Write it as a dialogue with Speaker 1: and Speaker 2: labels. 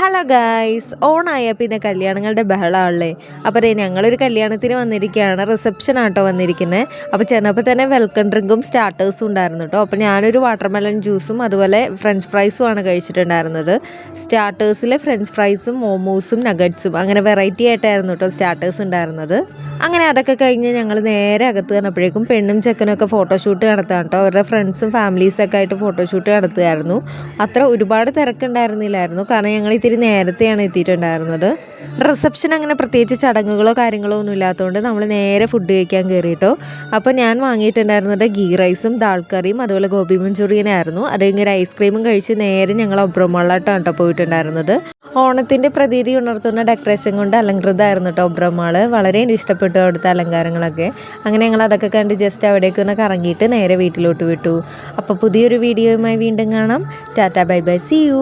Speaker 1: Hello guys ഓണായ പിന്നെ കല്യാണങ്ങളുടെ ബഹളമാണല്ലേ അപ്പോൾ അതെ ഞങ്ങളൊരു കല്യാണത്തിന് വന്നിരിക്കുകയാണ്. റിസപ്ഷൻ ആട്ടോ വന്നിരിക്കുന്നത് അപ്പോൾ ചെന്നപ്പോൾ തന്നെ വെൽക്കം ഡ്രിങ്കും സ്റ്റാർട്ടേഴ്സും ഉണ്ടായിരുന്നു കേട്ടോ അപ്പോൾ ഞാനൊരു വാട്ടർമെലൺ ജ്യൂസും അതുപോലെ ഫ്രഞ്ച് ഫ്രൈസും ആണ് കഴിച്ചിട്ടുണ്ടായിരുന്നത്. സ്റ്റാർട്ടേഴ്സിലെ ഫ്രഞ്ച് ഫ്രൈസും മോമോസും നഗറ്റ്സും അങ്ങനെ വെറൈറ്റി ആയിട്ടായിരുന്നു കേട്ടോ സ്റ്റാർട്ടേഴ്സ് ഉണ്ടായിരുന്നത്. അങ്ങനെ അതൊക്കെ കഴിഞ്ഞ് ഞങ്ങൾ നേരെ അകത്ത് വന്നപ്പോഴേക്കും പെണ്ണും ചെക്കനും ഒക്കെ ഫോട്ടോഷൂട്ട് നടത്താൻ കേട്ടോ അവരുടെ ഫ്രണ്ട്സും ഫാമിലീസൊക്കെ ആയിട്ട് ഫോട്ടോഷൂട്ട് നടത്തുമായിരുന്നു അത്ര ഒരുപാട് തിരക്കുണ്ടായിരുന്നില്ലായിരുന്നു. കാരണം ഞങ്ങൾ ഇത്തിരി നേരത്തെയാണ് എത്തിയിട്ടുണ്ടായിരുന്നത്. റിസപ്ഷൻ അങ്ങനെ പ്രത്യേകിച്ച് ചടങ്ങുകളോ കാര്യങ്ങളോ ഒന്നും ഇല്ലാത്തതുകൊണ്ട് നമ്മൾ നേരെ ഫുഡ് കഴിക്കാൻ കയറിയിട്ടോ അപ്പോൾ ഞാൻ വാങ്ങിയിട്ടുണ്ടായിരുന്നത് ഗീ റൈസും ദാൾ കറിയും അതുപോലെ ഗോപി മഞ്ചൂറിയനായിരുന്നു അത് കഴിഞ്ഞ് ഒരു ഐസ്ക്രീമും കഴിച്ച് നേരെ ഞങ്ങൾ ഒബ്രമാളായിട്ടാണ് കേട്ടോ പോയിട്ടുണ്ടായിരുന്നത്. ഓണത്തിന്റെ പ്രതീതി ഉണർത്തുന്ന ഡെക്കറേഷൻ കൊണ്ട് അലങ്കൃതമായിരുന്നു കേട്ടോ ഒബ്രമാൾ വളരെ എനിക്ക് ഇഷ്ടപ്പെട്ടു അവിടുത്തെ അലങ്കാരങ്ങളൊക്കെ. അങ്ങനെ ഞങ്ങൾ അതൊക്കെ കണ്ട് ജസ്റ്റ് അവിടേക്ക് ഒന്ന് കറങ്ങിയിട്ട് നേരെ വീട്ടിലോട്ട് വിട്ടു. അപ്പോൾ പുതിയൊരു വീഡിയോയുമായി വീണ്ടും കാണാം. Tata bye bye see you.